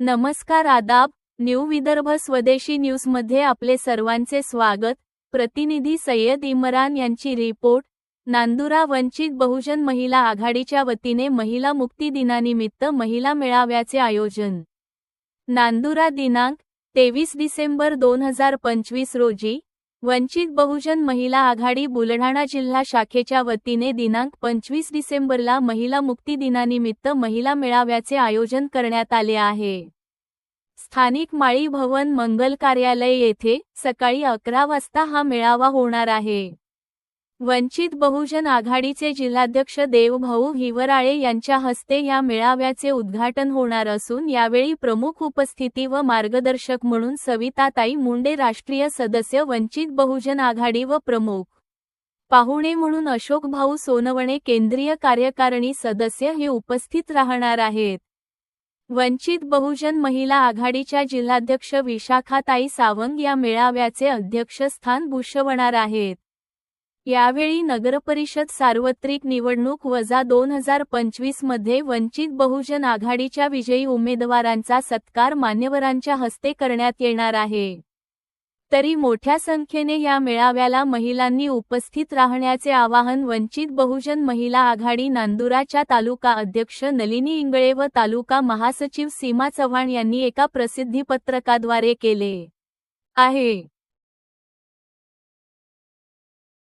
नमस्कार आदाब न्यू विदर्भ स्वदेशी न्यूजमध्ये आपले सर्वांचे स्वागत. प्रतिनिधी सय्यद इम्रान यांची रिपोर्ट. नांदुरा वंचित बहुजन महिला आघाडीच्या वतीने महिला मुक्ती दिनानिमित्त महिला मेळाव्याचे आयोजन. नांदुरा दिनांक तेवीस डिसेंबर दोन हजार पंचवीस रोजी वंचित बहुजन महिला आघाडी बुलढाणा जिल्हा शाखेच्या वतीने दिनांक पंचवीस डिसेंबरला महिला मुक्ती दिनानिमित्त महिला मेळाव्याचे आयोजन करण्यात आले आहे. स्थानिक माळी भवन मंगल कार्यालय येथे सकाळी अकरा वाजता हा मेळावा होणार आहे. वंचित बहुजन आघाडीचे जिल्हाध्यक्ष देवभाऊ हिवराळे यांच्या हस्ते या मेळाव्याचे उद्घाटन होणार असून यावेळी प्रमुख उपस्थिती व मार्गदर्शक म्हणून सविताताई मुंडे राष्ट्रीय सदस्य वंचित बहुजन आघाडी व प्रमुख पाहुणे म्हणून अशोक भाऊ सोनवणे केंद्रीय कार्यकारिणी सदस्य हे उपस्थित राहणार आहेत. वंचित बहुजन महिला आघाडीच्या जिल्हाध्यक्ष विशाखाताई सावंग या मेळाव्याचे अध्यक्षस्थान भूषवणार आहेत. यावेळी नगरपरिषद सार्वत्रिक निवडणूक वजा दोन हजार पंचवीसमध्ये वंचित बहुजन आघाडीच्या विजयी उमेदवारांचा सत्कार मान्यवरांच्या हस्ते करण्यात येणार आहे. तरी मोठ्या संख्येने या मेळाव्याला महिलांनी उपस्थित राहण्याचे आवाहन वंचित बहुजन महिला आघाडी नांदुराच्या तालुका अध्यक्ष नलिनी इंगळे व तालुका महासचिव सीमा चव्हाण यांनी एका प्रसिद्धीपत्रकाद्वारे केले आहे.